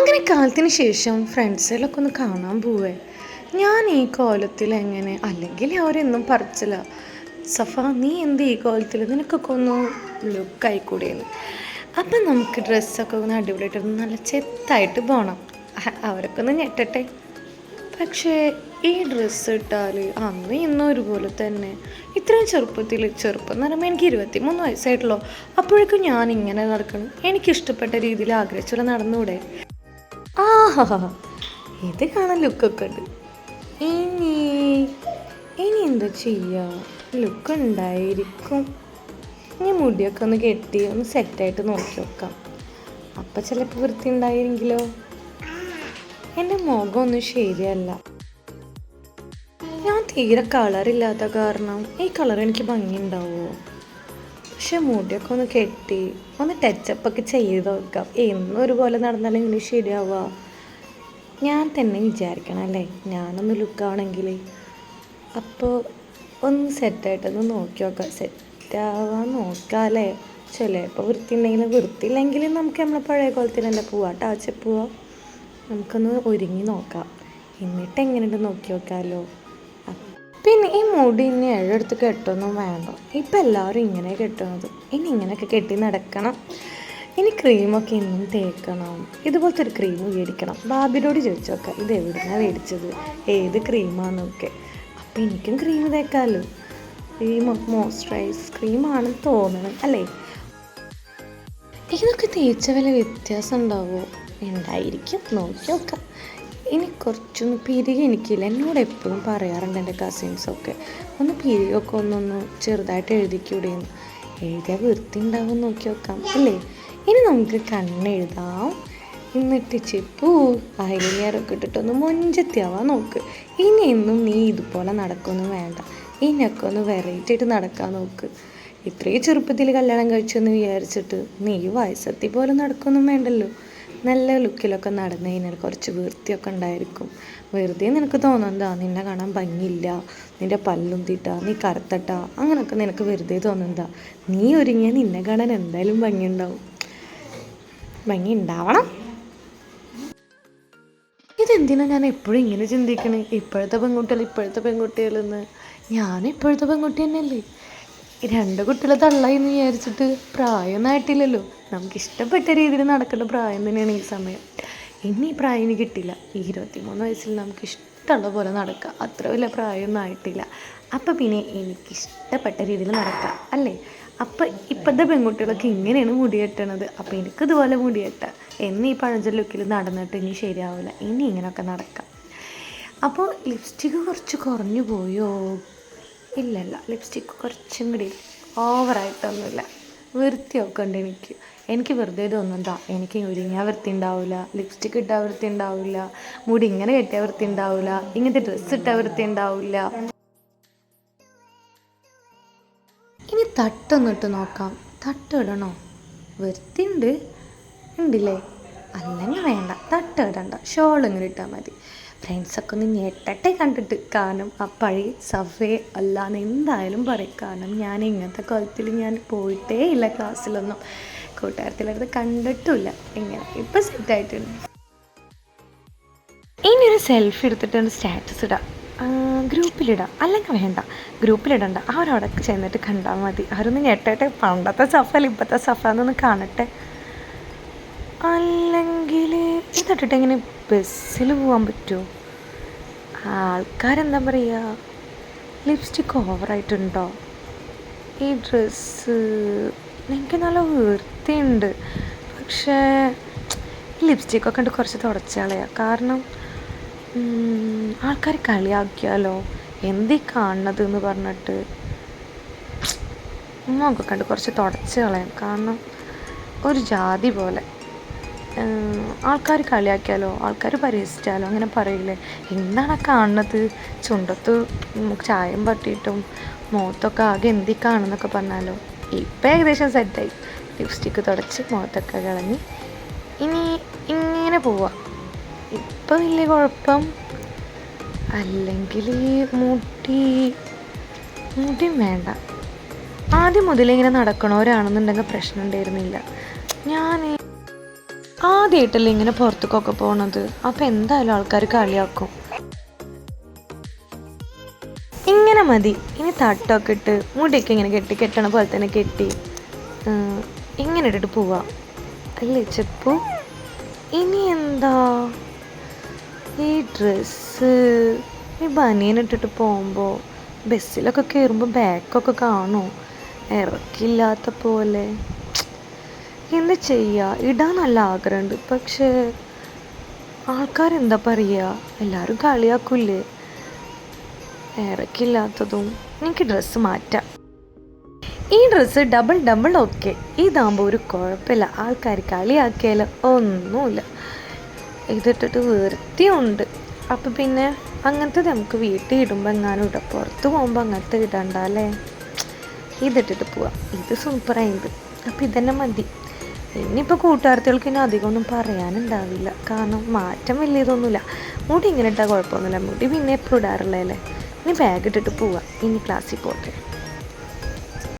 അങ്ങനെ കാലത്തിന് ശേഷം ഫ്രണ്ട്സുകളൊക്കെ ഒന്ന് കാണാൻ പോവേ. ഞാൻ ഈ കോലത്തിൽ എങ്ങനെ? അല്ലെങ്കിൽ അവരെന്നും പറിച്ചില്ല സഫ നീ എന്ത് ഈ കോലത്തിൽ? നിനക്കൊക്കെ ഒന്ന് ലുക്ക് ആയിക്കൂടെയെന്ന് അപ്പം നമുക്ക് ഡ്രസ്സൊക്കെ ഒന്ന് അടിപൊളിയായിട്ടൊന്ന് നല്ല ചെത്തായിട്ട് പോകണം അവരൊക്കെ ഒന്ന് ഞെട്ടട്ടെ. പക്ഷേ ഈ ഡ്രസ്സ് ഇട്ടാൽ അന്ന് ഇന്നും ഒരുപോലെ തന്നെ. ഇത്രയും ചെറുപ്പത്തിൽ ചെറുപ്പം എന്ന് പറയുമ്പോൾ എനിക്ക് ഇരുപത്തി മൂന്ന് വയസ്സായിട്ടുള്ളൂ. അപ്പോഴേക്കും ഞാൻ ഇങ്ങനെ നടക്കണം. എനിക്കിഷ്ടപ്പെട്ട രീതിയിൽ ആഗ്രഹിച്ചുള്ള നടന്നുകൂടെ? ആഹാ ഇത് കാണാൻ ലുക്കൊക്കെ ഉണ്ട്. ഇനി ഇനി എന്താ ചെയ്യുക ലുക്ക് ഉണ്ടായിരിക്കും. ഇനി മുടിയൊക്കെ ഒന്ന് കെട്ടി ഒന്ന് സെറ്റായിട്ട് നോക്കി നോക്കാം അപ്പം ചിലപ്പോൾ വൃത്തി ഉണ്ടായിരുന്നെങ്കിലോ? എന്റെ മുഖമൊന്നും ശരിയല്ല. ഞാൻ തീരെ കളറില്ലാത്ത കാരണം ഈ കളർ എനിക്ക് ഭംഗിയുണ്ടാവുമോ പക്ഷെ മുടിയൊക്കെ ഒന്ന് കെട്ടി ഒന്ന് ടച്ചപ്പ് ഒക്കെ ചെയ്ത് നോക്കാം. എന്നും ഒരുപോലെ നടന്നാലും ഇങ്ങനെ ശരിയാവുക. ഞാൻ തന്നെ വിചാരിക്കണം അല്ലേ? ഞാനൊന്ന് ലുക്കാണെങ്കിൽ അപ്പോൾ ഒന്ന് സെറ്റായിട്ടൊന്ന് നോക്കി നോക്കാം. സെറ്റാവാൻ നോക്കാമല്ലേ ചിലപ്പോൾ വൃത്തി ഉണ്ടെങ്കിലും വൃത്തി നമുക്ക് നമ്മളെ പഴയ കോലത്തിൽ തന്നെ പോവാം. ടാച്ച പോവാം. നമുക്കൊന്ന് ഒരുങ്ങി നോക്കാം. എന്നിട്ട് എങ്ങനെയുണ്ട് നോക്കി നോക്കാമല്ലോ പിന്നെ ഈ മുടി ഇനി ഏഴെടുത്ത് കെട്ടൊന്നും വേണ്ട. ഇപ്പം എല്ലാവരും ഇങ്ങനെ കെട്ടുന്നത്. ഇനി ഇങ്ങനെയൊക്കെ കെട്ടി നടക്കണം. ഇനി ക്രീമൊക്കെ ഇന്നും തേക്കണം. ഇതുപോലത്തെ ഒരു ക്രീം മേടിക്കണം. ബാബിനോട് ചോദിച്ചു നോക്കാം ഇത് എവിടുന്നാണ് മേടിച്ചത്? ഏത് ക്രീമാണെന്നൊക്കെ അപ്പം എനിക്കും ക്രീം തേക്കാമല്ലോ ഈ മോയ്സ്ചറൈസ് ക്രീമാണെന്ന് തോന്നണം അല്ലേ? ഇതൊക്കെ തേച്ച വില വ്യത്യാസം ഉണ്ടാവുമോ ഉണ്ടായിരിക്കും നോക്കി നോക്കാം. ഇനി കുറച്ചൊന്ന് പിരികെ എനിക്കില്ല. എന്നോട് എപ്പോഴും പറയാറുണ്ട് എന്റെ കസിൻസൊക്കെ ഒന്ന് പിരികൊക്കെ ഒന്നൊന്ന് ചെറുതായിട്ട് എഴുതിക്കൂടെയെന്ന് എഴുതിയാൽ വൃത്തി ഉണ്ടാവും നോക്കി നോക്കാം അല്ലേ ഇനി നമുക്ക് കണ്ണെഴുതാം. എന്നിട്ട് ചിപ്പു അയലിയറൊക്കെ ഇട്ടിട്ടൊന്ന് മൊഞ്ചത്തിയാവാൻ നോക്ക്. ഇനി എന്നും നീ ഇതുപോലെ നടക്കൊന്നും വേണ്ട. ഇനിയൊക്കെ ഒന്ന് വെറൈറ്റി ആയിട്ട് നടക്കാൻ നോക്ക്. ഇത്രയും ചെറുപ്പത്തിൽ കല്യാണം കഴിച്ചെന്ന് വിചാരിച്ചിട്ട് നീ വയസ്സത്തി പോലെ നടക്കൊന്നും വേണ്ടല്ലോ. നല്ല ലുക്കിലൊക്കെ നടന്നു കഴിഞ്ഞാൽ കുറച്ച് വൃത്തിയൊക്കെ ഉണ്ടായിരിക്കും. വെറുതെ നിനക്ക് തോന്നുന്നതാ നിന്നെ കാണാൻ ഭംഗിയില്ല. നിന്റെ പല്ലും തീട്ട നീ കറുത്തട്ട. അങ്ങനെയൊക്കെ നിനക്ക് വെറുതെ തോന്നുന്നതാ നീ ഒരുങ്ങിയാൽ നിന്നെ കാണാൻ എന്തായാലും ഭംഗിയുണ്ടാവും. ഭംഗി ഉണ്ടാവണം ഇതെന്തിനാ ഞാൻ എപ്പോഴും ഇങ്ങനെ ചിന്തിക്കണേ? ഇപ്പോഴത്തെ പെൺകുട്ടികൾ ഇപ്പോഴത്തെ പെൺകുട്ടികളെന്ന് ഞാൻ ഇപ്പോഴത്തെ പെൺകുട്ടി തന്നെയല്ലേ. രണ്ട് കുട്ടികളെ തള്ളായി എന്ന് വിചാരിച്ചിട്ട് പ്രായം നാട്ടില്ലല്ലോ നമുക്ക് ഇഷ്ടപ്പെട്ട രീതിയിൽ നടക്കേണ്ട പ്രായം തന്നെയാണ് ഈ സമയം. ഇനി ഈ പ്രായം കിട്ടില്ല. ഈ ഇരുപത്തിമൂന്ന് വയസ്സിൽ നമുക്ക് ഇഷ്ടമുള്ള പോലെ നടക്കാം. അത്ര വലിയ പ്രായമൊന്നും ആയിട്ടില്ല. അപ്പം പിന്നെ എനിക്കിഷ്ടപ്പെട്ട രീതിയിൽ നടക്കാം അല്ലേ? അപ്പം ഇപ്പോഴത്തെ പെൺകുട്ടികളൊക്കെ ഇങ്ങനെയാണ് മുടി കെട്ടണത്. അപ്പം എനിക്കിതുപോലെ മുടി കെട്ടാം. എന്ന് ഈ പഴഞ്ചൻ ലുക്കിൽ നടന്നിട്ട് ഇനി ശരിയാവില്ല ഇനി ഇങ്ങനെയൊക്കെ നടക്കാം. അപ്പോൾ ലിപ്സ്റ്റിക്ക് കുറച്ച് കുറഞ്ഞു പോയോ? ഇല്ലല്ല ലിപ്സ്റ്റിക്ക് കുറച്ചും കൂടി ഓവറായിട്ടൊന്നുമില്ല വൃത്തിയൊക്കെ ഉണ്ട് എനിക്ക്. എനിക്ക് വെറുതെ തോന്നുന്നതാ എനിക്ക് ഒരുങ്ങിയാൽ വൃത്തി ഉണ്ടാവില്ല ലിപ്സ്റ്റിക്ക് ഇട്ടാൽ വൃത്തി ഉണ്ടാവില്ല മുടി ഇങ്ങനെ കെട്ടിയാൽ വൃത്തി ഉണ്ടാവില്ല ഇങ്ങനത്തെ ഡ്രസ്സ് ഇട്ടാൽ വൃത്തി ഉണ്ടാവില്ല ഇനി തട്ടൊന്നിട്ട് നോക്കാം. തട്ടിടണോ ഇടണോ? വൃത്തി ഉണ്ട്. ഉണ്ടില്ലേ? അല്ലെങ്കിൽ വേണ്ട. തട്ടിടണ്ട ഷോൾ ഇങ്ങനെ ഇട്ടാൽ മതി. ഫ്രണ്ട്സൊക്കെ ഒന്ന് ഞെട്ടട്ടെ കണ്ടിട്ട്. കാരണം ആ പഴയ സഫേ അല്ലാന്ന് എന്തായാലും പറയും. കാരണം ഞാൻ ഇങ്ങനത്തെ കോലത്തിൽ ഞാൻ പോയിട്ടേ ഇല്ല ക്ലാസ്സിലൊന്നും കൂട്ടുകാരത്തിലടുത്ത് കണ്ടിട്ടുമില്ല. ഇങ്ങനെ ഇപ്പം സെറ്റായിട്ടുണ്ട് ഇനി ഒരു സെൽഫി എടുത്തിട്ട് സ്റ്റാറ്റസ് ഇടാം. ഗ്രൂപ്പിലിടാം. അല്ലെങ്കിൽ വേണ്ട. ഗ്രൂപ്പിലിടണ്ട. അവരവിടെ ചെന്നിട്ട് കണ്ടാൽ മതി. അവരൊന്ന് ഞെട്ടട്ടെ. പണ്ടത്തെ സഫ അല്ല ഇപ്പോഴത്തെ സഫ എന്നൊന്ന് കാണട്ടെ. അല്ലെങ്കിൽ ഇതിട്ടിട്ട് എങ്ങനെ ബസ്സിൽ പോകാൻ പറ്റുമോ ആൾക്കാരെന്താ പറയുക ലിപ്സ്റ്റിക്ക് ഓവറായിട്ടുണ്ടോ? ഈ ഡ്രസ്സ് എനിക്ക് നല്ല വൃത്തിയുണ്ട്. പക്ഷേ ലിപ്സ്റ്റിക്കൊക്കെ ഉണ്ട് കുറച്ച് തുടച്ചാളയാ കാരണം ആൾക്കാർ കളിയാക്കിയാലോ? എന്തീ കാണുന്നത് എന്ന് പറഞ്ഞിട്ട്. ഉമ്മൊക്കെ കണ്ട് കുറച്ച് തുടച്ച് കളയാം കാരണം ഒരു ജാതി പോലെ. ആൾക്കാർ കളിയാക്കിയാലോ? ആൾക്കാർ പരിഹസിച്ചാലോ? അങ്ങനെ പറയില്ലേ? എന്താണ് കാണുന്നത്? ചുണ്ടത്ത് ചായം പട്ടിയിട്ടും മുഖത്തൊക്കെ ആകെ എന്തി കാണുന്നൊക്കെ പറഞ്ഞാലോ? ഇപ്പം ഏകദേശം സെറ്റായി ലിപ്സ്റ്റിക്ക് തുടച്ച് മുഖത്തൊക്കെ കളഞ്ഞ് ഇനി ഇങ്ങനെ പോവാം. ഇപ്പം വലിയ കുഴപ്പം അല്ലെങ്കിൽ മുടി മുടി വേണ്ട. ആദ്യം മുതലേ ഇങ്ങനെ നടക്കണവരാണെന്നുണ്ടെങ്കിൽ പ്രശ്നം ഉണ്ടായിരുന്നില്ല. ഞാൻ ആദ്യമായിട്ടല്ലേ ഇങ്ങനെ പുറത്തേക്കൊക്കെ പോണത്. അപ്പം എന്തായാലും ആൾക്കാർ കളിയാക്കും. ഇങ്ങനെ മതി. ഇനി തട്ടൊക്കെ ഇട്ട് മുടിയൊക്കെ ഇങ്ങനെ കെട്ടി കെട്ടണ പോലെ തന്നെ കെട്ടി. ഇങ്ങനെ ഇട്ടിട്ട് പോവാം. അല്ലേ ചെപ്പു? ഇനി എന്താ? ഈ ഡ്രസ്സ് ഈ ബനിയൻ ഇട്ടിട്ട് പോകുമ്പോൾ ബസ്സിലൊക്കെ കയറുമ്പോൾ ബാക്കൊക്കെ കാണുമോ ഇറക്കില്ലാത്ത പോലെ. എന്ത് ചെയ്യുക ഇടാൻ നല്ല ആഗ്രഹമുണ്ട്. പക്ഷേ ആൾക്കാരെന്താ പറയുക എല്ലാവരും കളിയാക്കൂലേ ഇറക്കില്ലാത്തതും എനിക്ക് ഡ്രസ്സ് മാറ്റാം. ഈ ഡ്രസ്സ് ഡബിൾ ഡബിൾ ഓക്കെ ഇതാകുമ്പോൾ ഒരു കുഴപ്പമില്ല. ആൾക്കാർ കളിയാക്കിയാൽ ഒന്നുമില്ല. ഇതിട്ടിട്ട് വൃത്തിയുണ്ട്. അപ്പം പിന്നെ അങ്ങനത്തെ നമുക്ക് വീട്ടിൽ ഇടുമ്പോൾ എങ്ങാനും ഇടാം. പുറത്ത് പോകുമ്പോൾ അങ്ങനത്തെ ഇടണ്ട അല്ലേ? ഇതിട്ടിട്ട് പോവാം. ഇത് സൂപ്പറായത് അപ്പം ഇതന്നെ മതി. ഇനിയിപ്പോൾ കൂട്ടുകാർത്തികൾക്ക് ഇനി അധികം ഒന്നും പറയാനുണ്ടാവില്ല. കാരണം മാറ്റം വലിയതൊന്നുമില്ല. മുടി ഇങ്ങനെ ഇട്ടാൽ കുഴപ്പമൊന്നുമില്ല. മുടി പിന്നെ എപ്പോഴും ഇടാറുള്ളതല്ലേ? ഇനി ബാഗ് ഇട്ടിട്ട് പോവാം. ഇനി ക്ലാസ്സിൽ പോട്ടെ.